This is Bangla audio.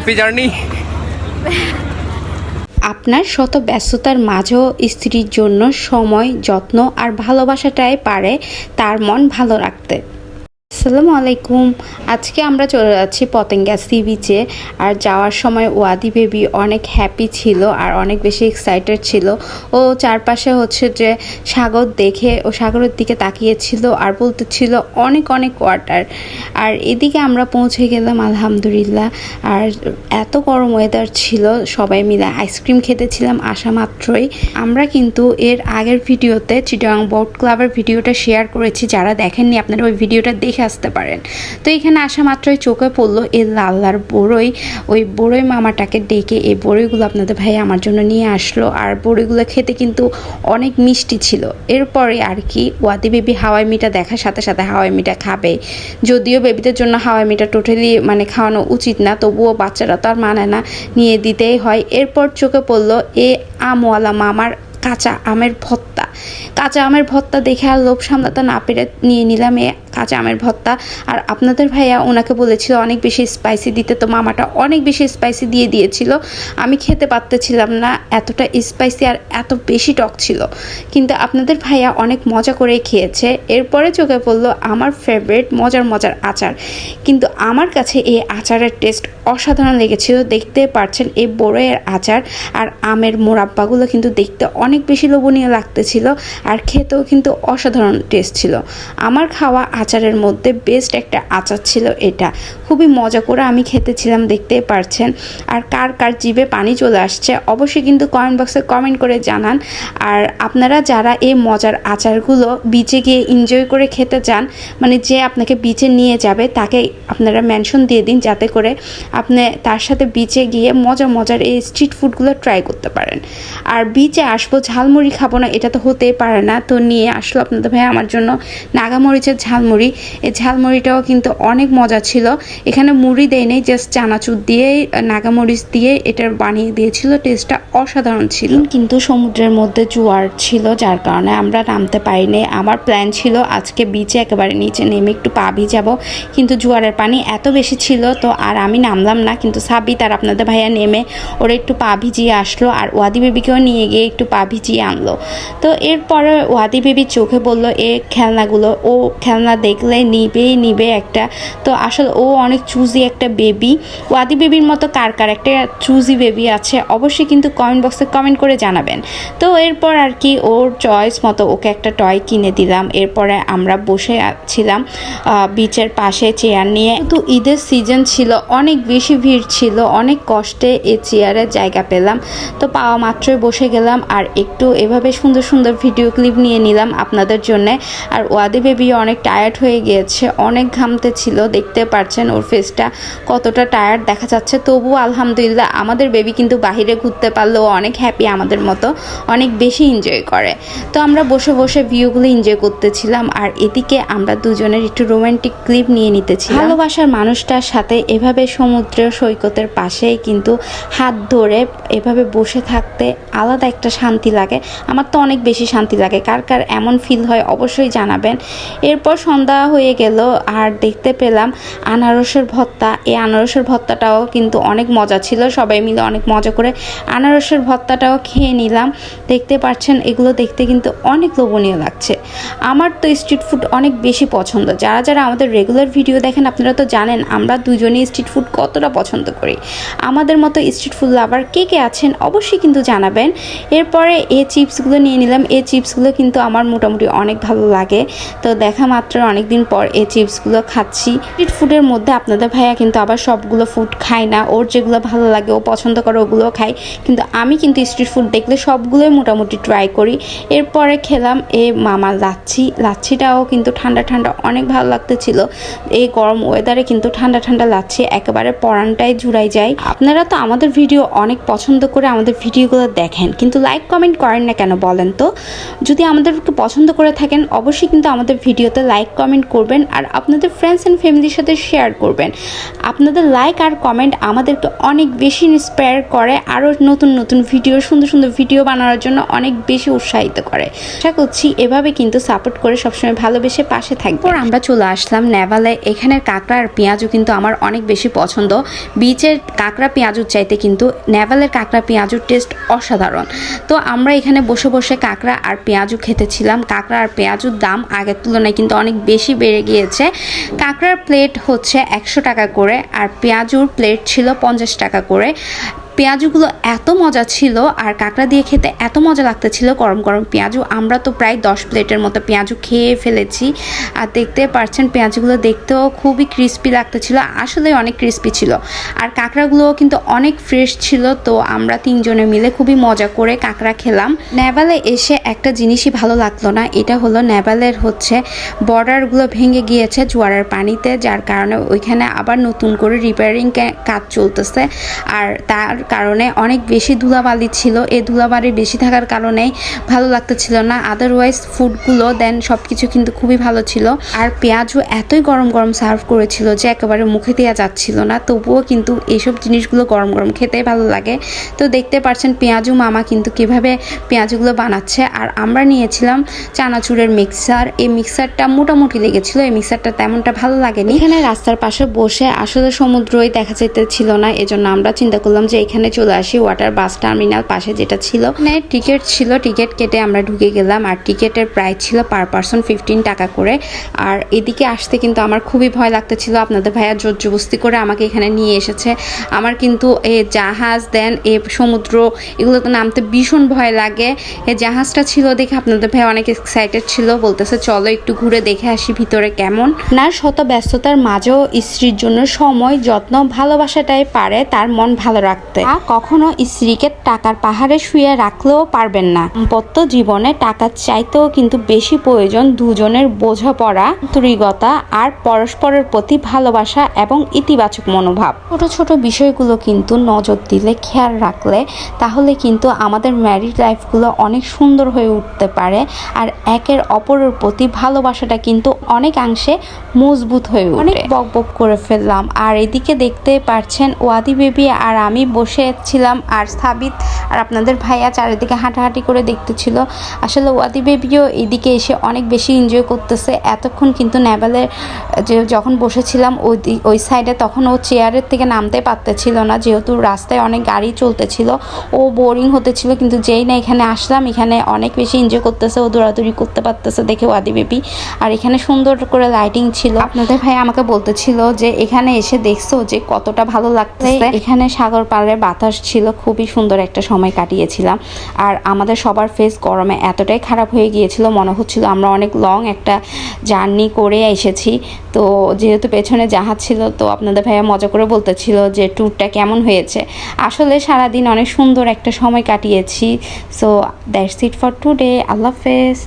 হ্যাপি জার্নি আপনার শত ব্যস্ততার মাঝেও স্ত্রীর জন্য সময়, যত্ন আর ভালোবাসাটাই পারে তার মন ভালো রাখতে। আসসালামু আলাইকুম। আজকে আমরা চলে যাচ্ছি পতেঙ্গা সি বিচে আর যাওয়ার সময় ওয়াদি বেবি অনেক হ্যাপি ছিল আর অনেক বেশি এক্সাইটেড ছিল। ও চারপাশে হচ্ছে যে সাগর দেখে, ও সাগরের দিকে তাকিয়েছিল আর বলতেছিল অনেক অনেক ওয়াটার আর এদিকে আমরা পৌঁছে গেলাম আলহামদুলিল্লাহ। আর এত গরম ওয়েদার ছিল, সবাই মিলে আইসক্রিম খেতেছিলাম আসা মাত্রই। আমরা কিন্তু এর আগের ভিডিওতে চিটাং বোট ক্লাবের ভিডিওটা শেয়ার করেছি। যারা দেখেননি, আপনারা ওই ভিডিওটা দেখে আসতে পারেন। তো এখানে আসা মাত্রই চোখে পড়ল এই লাল লাল বড়ই। ওই বড়ই মামাটাকে ডেকে এই বড়ইগুলো আপনাদের ভাই আমার জন্য নিয়ে আসলো। আর বড়ইগুলো খেতে কিন্তু অনেক মিষ্টি ছিল। এরপরে আর কি, ওয়াদি বেবি হাওয়াই মিটা দেখার সাথে সাথে হাওয়াই মিটা খাবে। যদিও বেবিদের জন্য হাওয়াই মিটা টোটালি মানে খাওয়ানো উচিত না, তবুও বাচ্চারা তো আর মানে না, নিয়ে দিতেই হয়। এরপর চোখে পড়ল এ আমওয়ালা মামার কাঁচা আমের ভর্তা কাঁচা আমের ভর্তা দেখে আর লোভ সামলাতে না পেরে নিয়ে নিলাম এ কাঁচা আমের ভর্তা। আর আপনাদের ভাইয়া ওনাকে বলেছিল অনেক বেশি স্পাইসি দিতে, তো মামাটা অনেক বেশি স্পাইসি দিয়ে দিয়েছিল। আমি খেতে পারতেছিলাম না, এতটা স্পাইসি আর এত বেশি টক ছিল। কিন্তু আপনাদের ভাইয়া অনেক মজা করে খেয়েছে। এরপরে চোখে পড়ল আমার ফেভারিট মজার মজার আচার। কিন্তু আমার কাছে এই আচারের টেস্ট অসাধারণ লেগেছিল। দেখতে পারছেন এই বড়ের আচার। আর আমের মোরাব্বাগুলো কিন্তু দেখতে অনেক বেশি লোভনীয় লাগতেছিল। আর খেতেও কিন্তু অসাধারণ টেস্ট ছিল। আমার খাওয়া আচারের মধ্যে বেস্ট একটা আচার ছিল এটা। খুবই মজা করে আমি খেতেছিলাম দেখতেই পারছেন। আর কার কার জিভে পানি চলে আসছে, অবশ্যই কিন্তু কমেন্ট বক্সে কমেন্ট করে জানান। আর আপনারা যারা এই মজার আচারগুলো বিচে গিয়ে এনজয় করে খেতে চান মানে যে আপনাকে বিচে নিয়ে যাবে, তাকে আপনারা মেনশন দিয়ে দিন, যাতে করে আপনি তার সাথে বিচে গিয়ে মজা মজার এই স্ট্রিট ফুডগুলো ট্রাই করতে পারেন। আর বিচে আসব, ঝালমুড়ি খাব না, এটা তো হতেই পারে না। তো নিয়ে আসলো আপনাদের ভাই আমার জন্য নাগামরিচের ঝালমুড়ি। এই ঝালমুড়িটাও কিন্তু অনেক মজা ছিল। এখানে মুড়ি দেয় নেই জাস্ট চানাচুর দিয়ে নাগামরিচ দিয়ে এটার বানিয়ে দিয়েছিল টেস্টটা অসাধারণ ছিল। কিন্তু সমুদ্রের মধ্যে জোয়ার ছিল, যার কারণে আমরা নামতে পারিনি। আমার প্ল্যান ছিল আজকে বিচে একেবারে নিচে নেমে একটু পা ভিজাবো, কিন্তু জোয়ারের পানি এত বেশি ছিল, তো আর আমি নামলাম না, কিন্তু সাবি তার আপনাদের ভাইয়া নেমে ওরা একটু পা ভিজিয়ে আসলো, আর ওয়াদি বেবিকেও নিয়ে গিয়ে একটু পা ভিজিয়ে আনলো। তো এরপরে ওয়াদি বেবি চোখে বলল, এ খেলনাগুলো, ও খেলনা দেখলে নিবেই নিবে একটা। তো আসলে ও অনেক চুজি একটা বেবি ওয়াদি বেবির মতো কার কার একটা চুজি বেবি আছে, অবশ্যই কিন্তু কমেন্ট বক্সে কমেন্ট করে জানাবেন। তো এরপর আর কি ওর চয়েস মতো ওকে একটা টয় কিনে দিলাম। এরপরে আমরা বসে ছিলাম বিচের পাশে চেয়ার নিয়ে। তো ঈদের সিজন ছিল, অনেক বেশি ভিড় ছিল, অনেক কষ্টে এই চেয়ারে জায়গা পেলাম। তো পাওয়া মাত্রই বসে গেলাম আর একটু এভাবে সুন্দর সুন্দর ভিডিও ক্লিপ নিয়ে নিলাম আপনাদের জন্যে। আর ওয়াদি বেবি অনেক টায়ার্ড হয়ে গিয়েছে, অনেক ঘামতে ছিল, দেখতে পারছেন ওর ফেসটা কতটা টায়ার্ড দেখা যাচ্ছে। তবুও আলহামদুলিল্লাহ আমাদের বেবি কিন্তু বাহিরে ঘুরতে পারলেও অনেক হ্যাপি আমাদের মতো, অনেক বেশি এনজয় করে। তো আমরা বসে বসে ভিউগুলো এনজয় করতেছিলাম আর এদিকে আমরা দুজনের একটু রোমান্টিক ক্লিপ নিয়ে নিতেছি ভালোবাসার মানুষটার সাথে এভাবে সমুদ্র সৈকতের পাশেই কিন্তু হাত ধরে এভাবে বসে থাকতে আলাদা একটা শান্তি লাগে। আমার তো অনেক বেশি শান্তি লাগে। কার কার এমন ফিল হয় অবশ্যই জানাবেন। এরপর সন্ধ্যা হয়ে গেল আর দেখতে পেলাম আনারসের ভর্তা। এই আনারসের ভর্তাটাও কিন্তু অনেক মজা ছিল। সবাই মিলে অনেক মজা করে আনারসের ভর্তাটাও খেয়ে নিলাম। দেখতে পাচ্ছেন, এগুলো দেখতে কিন্তু অনেক লোভনীয় লাগছে। আমার তো স্ট্রিট ফুড অনেক বেশি পছন্দ। যারা যারা আমাদের রেগুলার ভিডিও দেখেন, আপনারা তো জানেন, আমরা দুজনেই স্ট্রিট ফুড কতটা পছন্দ করি। আমাদের মতো স্ট্রিট ফুড লাভার কে কে আছেন, অবশ্যই কিন্তু জানাবেন। এরপরে এই চিপসগুলো নিয়ে নিলাম। এই চিপসগুলো কিন্তু আমার মোটামুটি অনেক ভালো লাগে। তো দেখা মাত্র অনেক দিন পর এই চিপসগুলো খাচ্ছি। স্ট্রিট ফুডের মধ্যে আপনাদের ভাইয়া কিন্তু আবার সবগুলো ফুড খায় না। ওর যেগুলো ভালো লাগে, ও পছন্দ করে ওগুলো খায়। কিন্তু আমি কিন্তু স্ট্রিট ফুড দেখলে সবগুলোই মোটামুটি ট্রাই করি। এরপরে খেলাম এ মামা লাচ্ছি। লাচ্ছিটাও কিন্তু ঠান্ডা ঠান্ডা অনেক ভালো লাগতেছিল। এই গরম ওয়েদারে কিন্তু ঠান্ডা ঠান্ডা লাচ্ছি একেবারে পরানটাই জুড়াই যায়। আপনারা তো আমাদের ভিডিও অনেক পছন্দ করে আমাদের ভিডিওগুলো দেখেন। কিন্তু লাইক কমেন্ট করেন না কেন বলেন তো? যদি আমাদেরকে পছন্দ করে থাকেন, অবশ্যই কিন্তু আমাদের ভিডিওতে লাইক কমেন্ট করবেন। আর আপনাদের ফ্রেন্ডস অ্যান্ড ফ্যামিলির সাথে শেয়ার করবেন। আপনাদের লাইক আর কমেন্ট আমাদেরকে অনেক বেশি ইন্সপায়ার করে আরও নতুন নতুন ভিডিও সুন্দর সুন্দর ভিডিও বানানোর জন্য অনেক বেশি উৎসাহিত করে। আশা করছি এভাবে কিন্তু সাপোর্ট করে সবসময় ভালোবেসে পাশে থাকব আমরা চলে আসলাম নেভালে। এখানের কাঁকড়া আর পেঁয়াজও কিন্তু আমার অনেক বেশি পছন্দ। বিচের কাঁকড়া পেঁয়াজুর চাইতে কিন্তু নেভালের কাঁকড়া পেঁয়াজুর টেস্ট অসাধারণ। তো আমরা এখানে বসে বসে কাঁকড়া আর পেঁয়াজু খেতেছিলাম। কাঁকড়া আর পেঁয়াজুর দাম আগের তুলনায় কিন্তু অনেক বেশি বেড়ে গিয়েছে। কাঁকড়ার প্লেট হচ্ছে একশো টাকা করে আর পেঁয়াজুর প্লেট ছিল পঞ্চাশ টাকা করে। পেঁয়াজুগুলো এত মজা ছিল আর কাঁকড়া দিয়ে খেতে এত মজা লাগতেছিল, গরম গরম পেঁয়াজু। আমরা তো প্রায় দশ প্লেটের মতো পেঁয়াজু খেয়ে ফেলেছি। আর দেখতে পারছেন পেঁয়াজগুলো দেখতেও খুবই ক্রিস্পি লাগতেছিল, আসলে অনেক ক্রিস্পি ছিল। আর কাঁকড়াগুলোও কিন্তু অনেক ফ্রেশ ছিল, তো আমরা তিনজনে মিলে খুবই মজা করে কাঁকড়া খেলাম। নেভালে এসে একটা জিনিসই ভালো লাগল না, এটা হলো নেভালের হচ্ছে বর্ডারগুলো ভেঙে গিয়েছে জোয়ারের পানিতে, যার কারণে ওইখানে আবার নতুন করে রিপেয়ারিং কাজ চলতেছে। আর তার কারণে অনেক বেশি ধুলাবালি ছিল। এই ধুলাবালি বেশি থাকার কারণেই ভালো লাগতেছিল না। আদারওয়াইজ ফুডগুলো দেন সব কিছু কিন্তু খুবই ভালো ছিল। আর পেঁয়াজও এতই গরম গরম সার্ভ করেছিল যে একেবারে মুখে দেওয়া যাচ্ছিল না। তবুও কিন্তু এইসব জিনিসগুলো গরম গরম খেতে ভালো লাগে। তো দেখতে পাচ্ছেন পেঁয়াজু মামা কিন্তু কীভাবে পেঁয়াজগুলো বানাচ্ছে। আর আমরা নিয়েছিলাম চানাচুরের মিক্সার এই মিক্সারটা মোটামুটি লেগেছিল। এই মিক্সারটা তেমনটা ভালো লাগেনি। এখানে রাস্তার পাশে বসে আসলে সমুদ্রই দেখা যেতে ছিল না। এজন্য আমরা চিন্তা করলাম যে এখানে চলে আসি ওয়াটার বাস টার্মিনাল পাশে যেটা ছিল। মানে টিকিট ছিল, টিকিট কেটে আমরা ঢুকে গেলাম আর টিকিটের প্রাইস ছিল পার পার্সন ফিফটিন টাকা করে। আর এদিকে আসতে কিন্তু আমার খুবই ভয় লাগতেছিল। আপনাদের ভাইয়া জোর জবস্তি করে আমাকে এখানে নিয়ে এসেছে। আমার কিন্তু এ জাহাজ, দেন এ সমুদ্র, এগুলোতে নামতে ভীষণ ভয় লাগে। এই জাহাজটা ছিল দেখে আপনাদের ভাই অনেক এক্সাইটেড ছিল, বলতেছে, চলো একটু ঘুরে দেখে আসি ভিতরে কেমন। না শত ব্যস্ততার মাঝেও স্ত্রীর জন্য সময়, যত্ন, ভালোবাসাটাই পারে, তার মন ভালো রাখতে। তা কখনো স্ত্রীকে টাকার পাহাড়ে শুয়ে রাখলেও পারবেন না। দাম্পত্য জীবনে টাকার চাইতেও কিন্তু বেশি প্রয়োজন দুজনের বোঝাপড়া আন্তরিকতা আর পরস্পরের প্রতি ভালোবাসা এবং ইতিবাচক মনোভাব। ছোট ছোট বিষয়গুলো কিন্তু নজর দিলে খেয়াল রাখলে তাহলে কিন্তু আমাদের ম্যারিড লাইফগুলো অনেক সুন্দর হয়ে উঠতে পারে আর একের অপরের প্রতি ভালোবাসাটা কিন্তু অনেকাংশে মজবুত হয়ে ওঠে অনেক বক বক করে ফেললাম। আর এদিকে দেখতে পারছেন ওয়াদি বেবি আর আমি বসেছিলাম আর সাবিত আর আপনাদের ভাইয়া চারিদিকে হাঁটাহাঁটি করে দেখতেছিল আসলে ওয়াদি বেবিও এদিকে এসে অনেক বেশি এনজয় করতেছে। এতক্ষণ কিন্তু নেভালের যে যখন বসেছিলাম ওই ওই সাইডে তখন ও চেয়ারের থেকে নামতে পারতেছিল না। যেহেতু রাস্তায় অনেক গাড়ি চলতেছিল ও বোরিং হতেছিল কিন্তু যেই না এখানে আসলাম এখানে অনেক বেশি এনজয় করতেছে। ও দৌড়াদৌড়ি করতে পারতেছে দেখে ওয়াদি বেবি। আর এখানে সুন্দর করে লাইটিং ছিল। আপনাদের ভাই আমাকে বলতেছিল যে এখানে এসে দেখছ যে কতটা ভালো লাগতেছে? এখানে সাগর পাড়ের বাতাস ছিল, খুবই সুন্দর একটা সময় কাটিয়েছিলাম। আর আমাদের সবার ফেস গরমে এতটাই খারাপ হয়ে গিয়েছিল, মনে হচ্ছিল আমরা অনেক লং একটা জার্নি করে এসেছি। তো যেহেতু পেছনে জাহাজ ছিল, তো আপনাদের ভাইয়া মজা করে বলতেছিল যে ট্যুরটা কেমন হয়েছে। আসলে সারাদিন অনেক সুন্দর একটা সময় কাটিয়েছি। So that's it for today আল্লাহ হাফেজ।